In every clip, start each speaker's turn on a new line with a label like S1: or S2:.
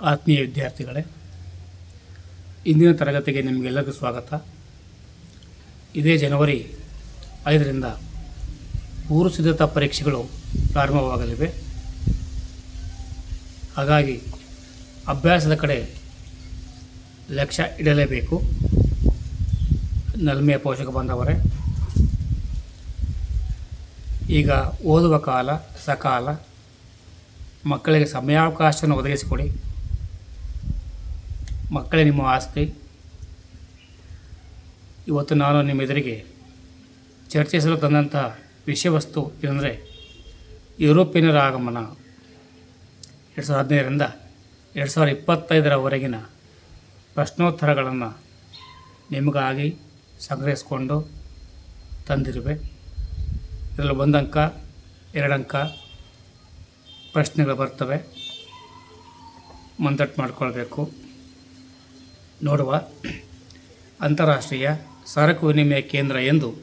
S1: ಆತ್ಮೀಯ ವಿದ್ಯಾರ್ಥಿಗಳೇ, ಇಂದಿನ ತರಗತಿಗೆ ನಿಮಗೆಲ್ಲರಿಗೂ ಸ್ವಾಗತ. ಇದೇ ಜನವರಿ ಐದರಿಂದ ಪೂರ್ವ ಸಿದ್ಧತಾ ಪರೀಕ್ಷೆಗಳು ಪ್ರಾರಂಭವಾಗಲಿವೆ. ಹಾಗಾಗಿ ಅಭ್ಯಾಸದ ಕಡೆ ಲಕ್ಷ್ಯ ಇಡಲೇಬೇಕು. ನಲ್ಮೆಯ ಪೋಷಕ ಬಂದವರೇ, ಈಗ ಓದುವ ಕಾಲ, ಸಕಾಲ, ಮಕ್ಕಳಿಗೆ ಸಮಯಾವಕಾಶವನ್ನು ಒದಗಿಸಿಕೊಡಿ. ಮಕ್ಕಳೇ ನಿಮ್ಮ ಆಸ್ತಿ. ಇವತ್ತು ನಾನು ನಿಮ್ಮ ಎದುರಿಗೆ ಚರ್ಚಿಸಲು ತಂದಂತಹ ವಿಷಯವಸ್ತು ಏನಂದರೆ ಯುರೋಪಿಯನರ ಆಗಮನ. ಎರಡು ಸಾವಿರದ ಹದಿನೈದರಿಂದ ಎರಡು ಸಾವಿರದ ಇಪ್ಪತ್ತೈದರವರೆಗಿನ ಪ್ರಶ್ನೋತ್ತರಗಳನ್ನು ನಿಮಗಾಗಿ ಸಂಗ್ರಹಿಸಿಕೊಂಡು ತಂದಿರುವೆ. ಇದರಲ್ಲಿ ಒಂದು ಅಂಕ ಎರಡು ಅಂಕ ಪ್ರಶ್ನೆಗಳು ಬರ್ತವೆ. ಮುಂದಟ್ಟು ಮಾಡಿಕೊಳ್ಬೇಕು. ನೋಡುವ ಅಂತಾರಾಷ್ಟ್ರೀಯ ಸರಕು ವಿನಿಮಯ ಕೇಂದ್ರ ಎಂದು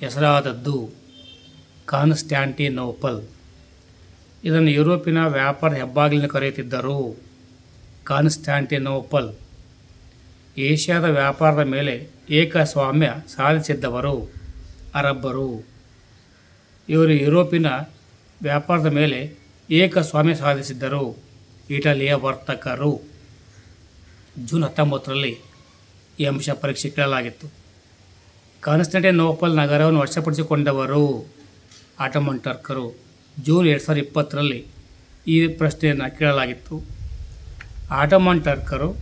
S1: ಹೆಸರಾದದ್ದು ಕಾನ್ಸ್ಟ್ಯಾಂಟಿನೋಪಲ್. ಇದನ್ನು ಯುರೋಪಿನ ವ್ಯಾಪಾರ ಹೆಬ್ಬಾಗಿಲಿನ ಕರೆಯುತ್ತಿದ್ದರು ಕಾನ್ಸ್ಟ್ಯಾಂಟಿನೋಪಲ್. ಏಷ್ಯಾದ ವ್ಯಾಪಾರದ ಮೇಲೆ ಏಕಸ್ವಾಮ್ಯ ಸಾಧಿಸಿದ್ದವರು ಅರಬ್ಬರು. ಇವರು ಯುರೋಪಿನ ವ್ಯಾಪಾರದ ಮೇಲೆ ಏಕಸ್ವಾಮ್ಯ ಸಾಧಿಸಿದ್ದರು. ಇಟಲಿಯ ವರ್ತಕರು. ಜೂನ್ ಹತ್ತೊಂಬತ್ತರಲ್ಲಿ ಈ ಅಂಶ ಪರೀಕ್ಷೆ ಕೇಳಲಾಗಿತ್ತು. ಕಾನ್ಸ್ಟಂಟಿನೋಪಲ್ ನಗರವನ್ನು ವಶಪಡಿಸಿಕೊಂಡವರು ಆಟಮನ್ ಟರ್ಕರು ಜೂನ್ ಎರಡು ಸಾವಿರದ ಇಪ್ಪತ್ತರಲ್ಲಿ ಈ ಪ್ರಶ್ನೆಯನ್ನು ಕೇಳಲಾಗಿತ್ತು. ಆಟಮನ್ ಟರ್ಕರು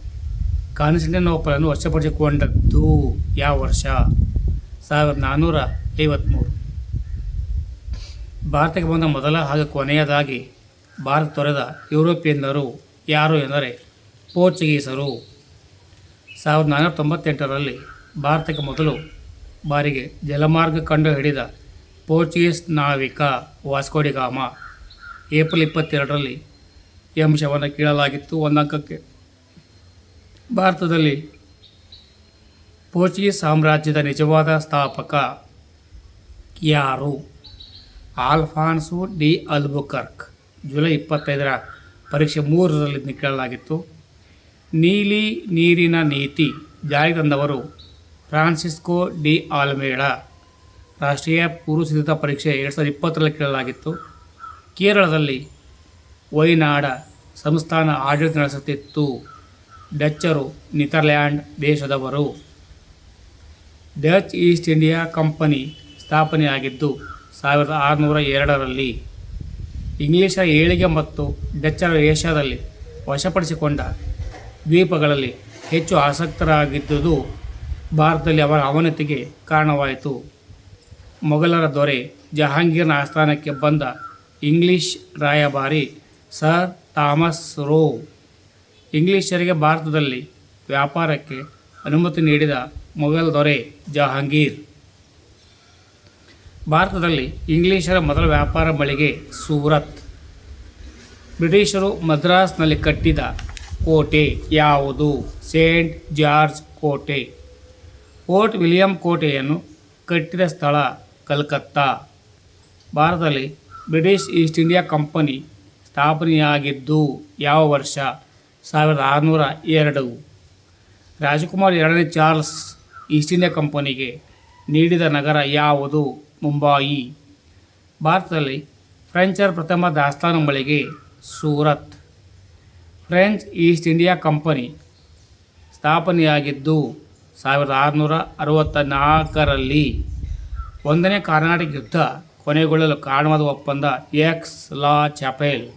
S1: ಕಾನ್ಸ್ಟಂಟಿನೋಪಲನ್ನು ವಶಪಡಿಸಿಕೊಂಡದ್ದು ಯಾವ ವರ್ಷ? ಸಾವಿರದ ನಾನ್ನೂರ ಐವತ್ತ್ಮೂರು ಭಾರತಕ್ಕೆ ಬಂದ ಮೊದಲ ಹಾಗೂ ಕೊನೆಯದಾಗಿ ಭಾರತ ತೊರೆದ ಯುರೋಪಿಯನ್ನರು ಯಾರು ಎಂದರೆ ಪೋರ್ಚುಗೀಸರು ಸಾವಿರದ ನಾನ್ನೂರ ತೊಂಬತ್ತೆಂಟರಲ್ಲಿ ಭಾರತಕ್ಕೆ ಮೊದಲು ಬಾರಿಗೆ ಜಲಮಾರ್ಗ ಕಂಡು ಹಿಡಿದ ಪೋರ್ಚುಗೀಸ್ ನಾವಿಕ ವಾಸ್ಕೋಡಿಗಾಮ ಏಪ್ರಿಲ್ ಇಪ್ಪತ್ತೆರಡರಲ್ಲಿ ಈ ಅಂಶವನ್ನು ಕೀಳಲಾಗಿತ್ತು. ಒಂದು ಅಂಕಕ್ಕೆ ಭಾರತದಲ್ಲಿ ಪೋರ್ಚುಗೀಸ್ ಸಾಮ್ರಾಜ್ಯದ ನಿಜವಾದ ಸ್ಥಾಪಕ ಯಾರು? ಆಲ್ಫಾನ್ಸು ಡಿ ಅಲ್ಬುಕರ್ಕ್. ಜುಲೈ ಇಪ್ಪತ್ತೈದರ ಪರೀಕ್ಷೆ ಮೂರರಲ್ಲಿ ಕೇಳಲಾಗಿತ್ತು. ನೀಲಿ ನೀರಿನ ನೀತಿ. ಜಾರಿಗೆ ತಂದವರು ಫ್ರಾನ್ಸಿಸ್ಕೋ ಡಿ ಆಲ್ಮೇಳ ರಾಷ್ಟ್ರೀಯ ಪೂರ್ವ ಸಿದ್ಧತಾ ಪರೀಕ್ಷೆ ಎರಡು ಸಾವಿರದ ಇಪ್ಪತ್ತರಲ್ಲಿ ಕೇಳಲಾಗಿತ್ತು. ಕೇರಳದಲ್ಲಿ ವೈನಾಡ ಸಂಸ್ಥಾನ ಆಡಳಿತ ನಡೆಸುತ್ತಿತ್ತು. ಡಚ್ಚರು ನೆದರ್ಲ್ಯಾಂಡ್ ದೇಶದವರು. ಡಚ್ ಈಸ್ಟ್ ಇಂಡಿಯಾ ಕಂಪನಿ ಸ್ಥಾಪನೆಯಾಗಿದ್ದು ಸಾವಿರದ ಆರುನೂರ ಎರಡರಲ್ಲಿ. ಇಂಗ್ಲಿಷರ ಏಳಿಗೆ ಮತ್ತು ಡಚ್ಚರ ಏಷ್ಯಾದಲ್ಲಿ ವಶಪಡಿಸಿಕೊಂಡ ದ್ವೀಪಗಳಲ್ಲಿ ಹೆಚ್ಚು ಆಸಕ್ತರಾಗಿದ್ದುದು ಭಾರತದಲ್ಲಿ ಅವರ ಅವನತಿಗೆ ಕಾರಣವಾಯಿತು. ಮೊಘಲರ ದೊರೆ ಜಹಾಂಗೀರ್ನ ಆಸ್ಥಾನಕ್ಕೆ ಬಂದ ಇಂಗ್ಲಿಷ್ ರಾಯಭಾರಿ ಸರ್ ಥಾಮಸ್ ರೋ. ಇಂಗ್ಲಿಷರಿಗೆ ಭಾರತದಲ್ಲಿ ವ್ಯಾಪಾರಕ್ಕೆ ಅನುಮತಿ ನೀಡಿದ ಮೊಘಲ್ ದೊರೆ ಜಹಾಂಗೀರ್. ಭಾರತದಲ್ಲಿ ಇಂಗ್ಲಿಷರ ಮೊದಲ ವ್ಯಾಪಾರ ಮಳಿಗೆ ಸೂರತ್. ಬ್ರಿಟಿಷರು ಮದ್ರಾಸ್ನಲ್ಲಿ ಕಟ್ಟಿದ ಕೋಟೆ ಯಾವುದು? ಸೇಂಟ್ ಜಾರ್ಜ್ ಕೋಟೆ. ಫೋರ್ಟ್ ವಿಲಿಯಂ ಕೋಟೆಯನ್ನು ಕಟ್ಟಿದ ಸ್ಥಳ ಕಲ್ಕತ್ತಾ. ಭಾರತದಲ್ಲಿ ಬ್ರಿಟಿಷ್ ಈಸ್ಟ್ ಇಂಡಿಯಾ ಕಂಪನಿ ಸ್ಥಾಪನೆಯಾಗಿದ್ದು ಯಾವ ವರ್ಷ? ಸಾವಿರದ ಆರುನೂರ ಎರಡು. ರಾಜಕುಮಾರ್ ಎರಡನೇ ಚಾರ್ಲ್ಸ್ ಈಸ್ಟ್ ಇಂಡಿಯಾ ಕಂಪನಿಗೆ ನೀಡಿದ ನಗರ ಯಾವುದು? ಮುಂಬಾಯಿ. ಭಾರತದಲ್ಲಿ ಫ್ರೆಂಚರ್ ಪ್ರಥಮ ದಾಸ್ತಾನು ಮಳಿಗೆ Surat. French East India company ಸ್ಥಾಪನೆಯಾಗಿದ್ದು ಸಾವಿರದ ಆರುನೂರ ಅರವತ್ತ ನಾಲ್ಕರಲ್ಲಿ ಒಂದನೇ ಕರ್ನಾಟಕ ಯುದ್ಧ ಕೊನೆಗೊಳ್ಳಲು ಕಾರಣವಾದ ಒಪ್ಪಂದ ಎಕ್ಸ್ ಲಾ ಚಾಪೆಲ್.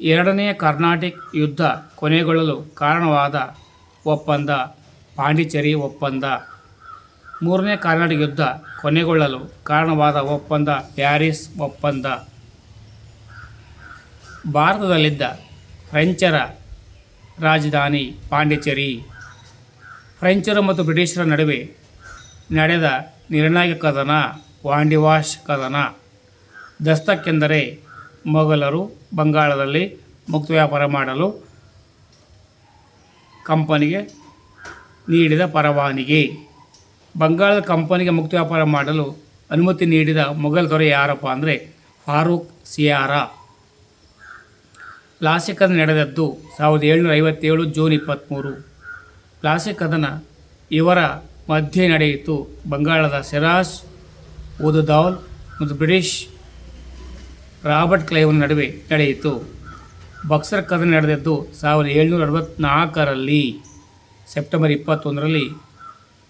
S1: ಎರಡನೇ ಕರ್ನಾಟಕ ಯುದ್ಧ ಕೊನೆಗೊಳ್ಳಲು ಕಾರಣವಾದ ಒಪ್ಪಂದ ಪಾಂಡಿಚೇರಿ ಒಪ್ಪಂದ. ಮೂರನೇ ಕರ್ನಾಟಕ ಯುದ್ಧ ಕೊನೆಗೊಳ್ಳಲು ಕಾರಣವಾದ ಒಪ್ಪಂದ ಪ್ಯಾರಿಸ್ ಒಪ್ಪಂದ. ಭಾರತದಲ್ಲಿದ್ದ ಫ್ರೆಂಚರ ರಾಜಧಾನಿ ಪಾಂಡಿಚೇರಿ. ಫ್ರೆಂಚರು ಮತ್ತು ಬ್ರಿಟಿಷರ ನಡುವೆ ನಡೆದ ನಿರ್ಣಾಯಕ ಕದನ, ವಾಂಡಿವಾಶ್ ಕದನ. ದಸ್ತಕ್ಕೆಂದರೆ ಮೊಘಲರು ಬಂಗಾಳದಲ್ಲಿ ಮುಕ್ತ ವ್ಯಾಪಾರ ಮಾಡಲು ಕಂಪನಿಗೆ ನೀಡಿದ ಪರವಾನಗಿ. ಬಂಗಾಳದ ಕಂಪನಿಗೆ ಮುಕ್ತ ವ್ಯಾಪಾರ ಮಾಡಲು ಅನುಮತಿ ನೀಡಿದ ಮೊಘಲ್ ದೊರೆ ಯಾರಪ್ಪ ಅಂದರೆ ಫಾರೂಕ್ ಸಿಯಾರ. ಪ್ಲಾಸಿ ಕದನ ನಡೆದದ್ದು ಸಾವಿರದ ಏಳ್ನೂರ ಐವತ್ತೇಳು ಜೂನ್ ಇಪ್ಪತ್ತ್ಮೂರು ಪ್ಲಾಸಿ ಕದನ ಇವರ ಮಧ್ಯೆ ನಡೆಯಿತು ಬಂಗಾಳದ ಸಿರಾಜ್ ಉದುದೌಲ್ ಮತ್ತು ಬ್ರಿಟಿಷ್ ರಾಬರ್ಟ್ ಕ್ಲೈವ್ನ ನಡುವೆ ನಡೆಯಿತು. ಬಕ್ಸರ್ ಕದನ ನಡೆದದ್ದು ಸಾವಿರದ ಏಳ್ನೂರ ಅರವತ್ತ್ನಾಲ್ಕರಲ್ಲಿ ಸೆಪ್ಟೆಂಬರ್ ಇಪ್ಪತ್ತೊಂದರಲ್ಲಿ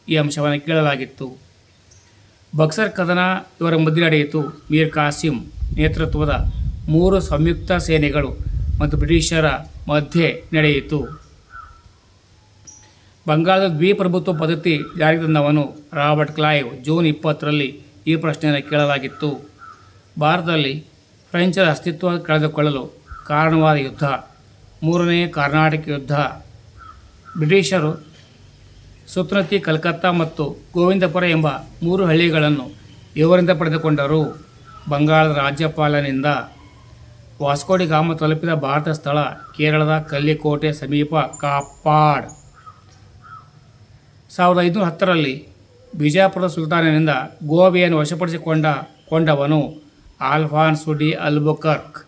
S1: ಈ ಅಂಶವನ್ನು ಕೇಳಲಾಗಿತ್ತು. ಬಕ್ಸರ್ ಕದನ ಇವರ ಮಧ್ಯೆ ನಡೆಯಿತು ಮೀರ್ ಕಾಸಿಂ ನೇತೃತ್ವದ ಮೂರು ಸಂಯುಕ್ತ ಸೇನೆಗಳು ಮತ್ತು ಬ್ರಿಟಿಷರ ಮಧ್ಯೆ ನಡೆಯಿತು. ಬಂಗಾಳದ ದ್ವಿಪ್ರಭುತ್ವ ಪದ್ಧತಿ ಜಾರಿಗೆ ತಂದವನು ರಾಬರ್ಟ್ ಕ್ಲೈವ್. ಜೂನ್ ಇಪ್ಪತ್ತರಲ್ಲಿ ಈ ಪ್ರಶ್ನೆಯನ್ನು ಕೇಳಲಾಗಿತ್ತು. ಭಾರತದಲ್ಲಿ ಫ್ರೆಂಚರ ಅಸ್ತಿತ್ವ ಕಳೆದುಕೊಳ್ಳಲು ಕಾರಣವಾದ ಯುದ್ಧ. ಮೂರನೇ ಕರ್ನಾಟಕ ಯುದ್ಧ. ಬ್ರಿಟಿಷರು ಸುತ್ನತಿ ಕಲ್ಕತ್ತಾ ಮತ್ತು ಗೋವಿಂದಪುರ ಎಂಬ ಮೂರು ಹಳ್ಳಿಗಳನ್ನು ಇವರಿಂದ ಪಡೆದುಕೊಂಡರು. ಬಂಗಾಳದ ರಾಜ್ಯಪಾಲನಿಂದ ವಾಸ್ಕೋಡಿ ಗಾಮ ತಲುಪಿದ ಭಾರತ ಸ್ಥಳ ಕೇರಳದ ಕಲ್ಲಿಕೋಟೆ ಸಮೀಪ ಕಾಪಾಡ್ ಸಾವಿರದ ಐದುನೂರ ಹತ್ತರಲ್ಲಿ ಬಿಜಾಪುರದ ಸುಲ್ತಾನನಿಂದ ಗೋವೆಯನ್ನು ವಶಪಡಿಸಿಕೊಂಡ, ಕೊಂಡವನು ಆಲ್ಫಾನ್ಸ್ ಡಿ ಅಲ್ಬುಕರ್ಕ್.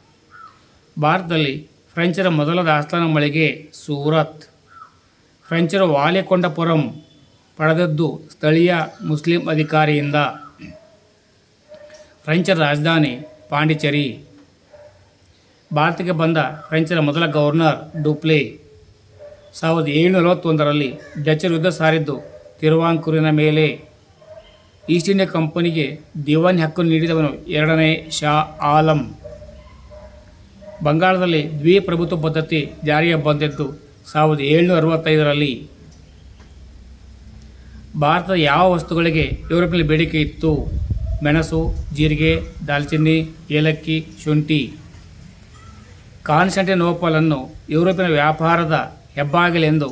S1: ಭಾರತದಲ್ಲಿ ಫ್ರೆಂಚರ ಮೊದಲ ದಾಸ್ತಾನು ಮಳಿಗೆ ಸೂರತ್. ಫ್ರೆಂಚರು ವಾಲಿಕೊಂಡಪುರಂ ಪಡೆದದ್ದು ಸ್ಥಳೀಯ ಮುಸ್ಲಿಂ ಅಧಿಕಾರಿಯಿಂದ. ಫ್ರೆಂಚರ ರಾಜಧಾನಿ ಪಾಂಡಿಚೇರಿ. ಭಾರತಕ್ಕೆ ಬಂದ ಫ್ರೆಂಚರ ಮೊದಲ ಗವರ್ನರ್ ಡುಪ್ಲೆ. ಸಾವಿರದ ಏಳುನೂರ ನಲವತ್ತೊಂದರಲ್ಲಿ ಡಚರ್ ಯುದ್ಧ ಸಾರಿದ್ದು ತಿರುವಾಂಕೂರಿನ ಮೇಲೆ. ಈಸ್ಟ್ ಇಂಡಿಯಾ ಕಂಪನಿಗೆ ದಿವಾನಿ ಹಕ್ಕು ನೀಡಿದವನು ಎರಡನೇ ಶಾ ಆಲಂ. ಬಂಗಾಳದಲ್ಲಿ ದ್ವಿಪ್ರಭುತ್ವ ಪದ್ಧತಿ ಜಾರಿಗೆ ಬಂದಿದ್ದು ಸಾವಿರದ ಏಳುನೂರ ಅರವತ್ತೈದರಲ್ಲಿ. ಭಾರತದ ಯಾವ ವಸ್ತುಗಳಿಗೆ ಯುರೋಪಿನಲ್ಲಿ ಬೇಡಿಕೆ ಇತ್ತು? ಮೆಣಸು, ಜೀರಿಗೆ, ದಾಲ್ಚಿನ್ನಿ, ಏಲಕ್ಕಿ, ಶುಂಠಿ. ಕಾನ್ಸ್ಟಂಟಿನೋಪಲನ್ನು ಯುರೋಪಿನ ವ್ಯಾಪಾರದ ಹೆಬ್ಬಾಗಿಲೆಂದು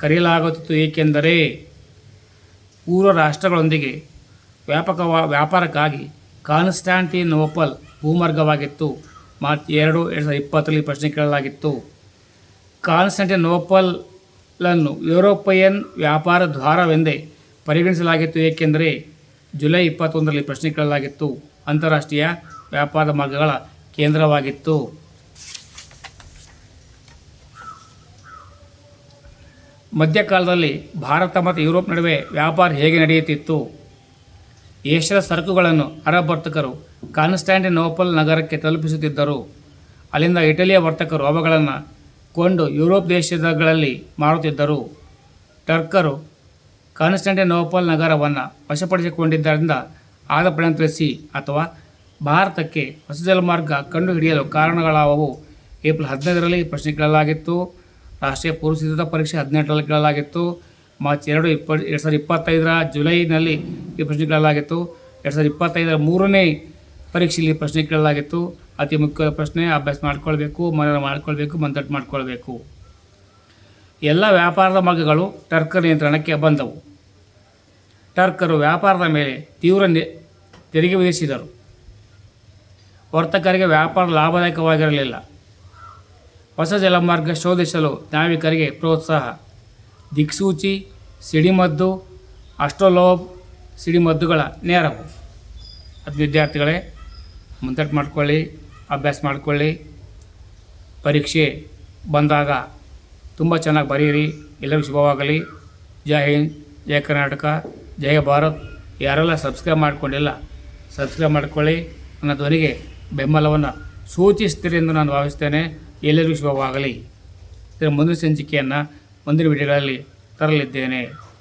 S1: ಕರೆಯಲಾಗುತ್ತಿತ್ತು, ಏಕೆಂದರೆ ಪೂರ್ವ ರಾಷ್ಟ್ರಗಳೊಂದಿಗೆ ವ್ಯಾಪಕವಾ, ವ್ಯಾಪಾರಕ್ಕಾಗಿ ಕಾನ್ಸ್ಟಾಂಟಿನೋಪಲ್ ಭೂಮಾರ್ಗವಾಗಿತ್ತು. ಮಾರ್ಚ್ ಎರಡು ಎರಡು ಸಾವಿರದ ಇಪ್ಪತ್ತರಲ್ಲಿ ಪ್ರಶ್ನೆ ಕೇಳಲಾಗಿತ್ತು. ಕಾನ್ಸ್ಟಂಟಿನೋಪಲನ್ನು ಯುರೋಪಿಯನ್ ವ್ಯಾಪಾರ ದ್ವಾರವೆಂದೇ ಪರಿಗಣಿಸಲಾಗಿತ್ತು, ಏಕೆಂದರೆ ಜುಲೈ ಇಪ್ಪತ್ತೊಂದರಲ್ಲಿ ಪ್ರಶ್ನೆ ಕೇಳಲಾಗಿತ್ತು. ಅಂತಾರಾಷ್ಟ್ರೀಯ ವ್ಯಾಪಾರ ಮಾರ್ಗಗಳ ಕೇಂದ್ರವಾಗಿತ್ತು. ಮಧ್ಯಕಾಲದಲ್ಲಿ ಭಾರತ ಮತ್ತು ಯುರೋಪ್ ನಡುವೆ ವ್ಯಾಪಾರ ಹೇಗೆ ನಡೆಯುತ್ತಿತ್ತು? ಏಷ್ಯಾದ ಸರಕುಗಳನ್ನು ಅರಬ್ ವರ್ತಕರು ಕಾನ್ಸ್ಟ್ಯಾಂಟಿನೋಪಲ್ ನಗರಕ್ಕೆ ತಲುಪಿಸುತ್ತಿದ್ದರು. ಅಲ್ಲಿಂದ ಇಟಲಿಯ ವರ್ತಕರು ಅವುಗಳನ್ನು ಕೊಂಡು ಯುರೋಪ್ ದೇಶಗಳಲ್ಲಿ ಮಾರುತ್ತಿದ್ದರು. ಟರ್ಕರು ಕಾನ್ಸ್ಟ್ಯಾಂಟಿನೋಪಲ್ ನಗರವನ್ನು ವಶಪಡಿಸಿಕೊಂಡಿದ್ದರಿಂದ ಆದ ಪರಿಣಾಮ ತಿಳಿಸಿ ಅಥವಾ ಭಾರತಕ್ಕೆ ಹೊಸ ಜಲಮಾರ್ಗ ಕಂಡುಹಿಡಿಯಲು ಕಾರಣಗಳಾವವು ಏಪ್ರಿಲ್ ಹದಿನೈದರಲ್ಲಿ ಪ್ರಶ್ನೆ ಕೇಳಲಾಗಿತ್ತು. ರಾಷ್ಟ್ರೀಯ ಪೂರ್ವ ಸಿದ್ಧತಾ ಪರೀಕ್ಷೆ ಹದಿನೆಂಟರಲ್ಲಿ ಕೇಳಲಾಗಿತ್ತು. ಮಾರ್ಚ್ ಎರಡು ಇಪ್ಪ ಎರಡು ಸಾವಿರದ ಇಪ್ಪತ್ತೈದರ ಜುಲೈನಲ್ಲಿ ಈ ಪ್ರಶ್ನೆ ಕೇಳಲಾಗಿತ್ತು. ಎರಡು ಸಾವಿರದ ಇಪ್ಪತ್ತೈದರ ಮೂರನೇ ಪರೀಕ್ಷೆಯಲ್ಲಿ ಪ್ರಶ್ನೆ ಕೇಳಲಾಗಿತ್ತು. ಅತಿ ಮುಖ್ಯವಾದ ಪ್ರಶ್ನೆ, ಅಭ್ಯಾಸ ಮಾಡಿಕೊಳ್ಬೇಕು ಮನನ ಮಾಡಿಕೊಳ್ಬೇಕು ಮಂದಟ್ಟು ಮಾಡಿಕೊಳ್ಬೇಕು. ಎಲ್ಲ ವ್ಯಾಪಾರದ ಮಾರ್ಗಗಳು ಟರ್ಕರ್ ನಿಯಂತ್ರಣಕ್ಕೆ ಬಂದವು. ಟರ್ಕರು ವ್ಯಾಪಾರದ ಮೇಲೆ ತೀವ್ರ ತೆರಿಗೆ ವಿಧಿಸಿದರು. ವರ್ತಕರಿಗೆ ವ್ಯಾಪಾರ ಲಾಭದಾಯಕವಾಗಿರಲಿಲ್ಲ. ಹೊಸ ಜಲಮಾರ್ಗ ಶೋಧಿಸಲು ನಾವಿಕರಿಗೆ ಪ್ರೋತ್ಸಾಹ. ದಿಕ್ಸೂಚಿ, ಸಿಡಿಮದ್ದು ಅಷ್ಟೋಲೋಬ್ ಸಿಡಿಮದ್ದುಗಳ ನೇರವು. ಅದು ವಿದ್ಯಾರ್ಥಿಗಳೇ, ಮುಂದಟ್ಟು ಮಾಡ್ಕೊಳ್ಳಿ, ಅಭ್ಯಾಸ ಮಾಡಿಕೊಳ್ಳಿ. ಪರೀಕ್ಷೆ ಬಂದಾಗ ತುಂಬ ಚೆನ್ನಾಗಿ ಬರೀರಿ ಎಲ್ಲರಿಗೂ ಶುಭವಾಗಲಿ. ಜೈ ಹಿಂದ್ ಜಯ ಕರ್ನಾಟಕ ಜಯ ಭಾರತ್. ಯಾರೆಲ್ಲ ಸಬ್ಸ್ಕ್ರೈಬ್ ಮಾಡ್ಕೊಂಡಿಲ್ಲ, ಸಬ್ಸ್ಕ್ರೈಬ್ ಮಾಡ್ಕೊಳ್ಳಿ ನನ್ನ ಧ್ವನಿಗೆ ಬೆಂಬಲವನ್ನು ಸೂಚಿಸ್ತೀರಿ ಎಂದು ನಾನು ಭಾವಿಸ್ತೇನೆ. ಎಲ್ಲರಿಗೂ ಶುಭವಾಗಲಿ. ಇದರ ಮುಂದಿನ ಸಂಚಿಕೆಯನ್ನು ಮುಂದಿನ ವಿಡಿಯೋಗಳಲ್ಲಿ ತರಲಿದ್ದೇನೆ.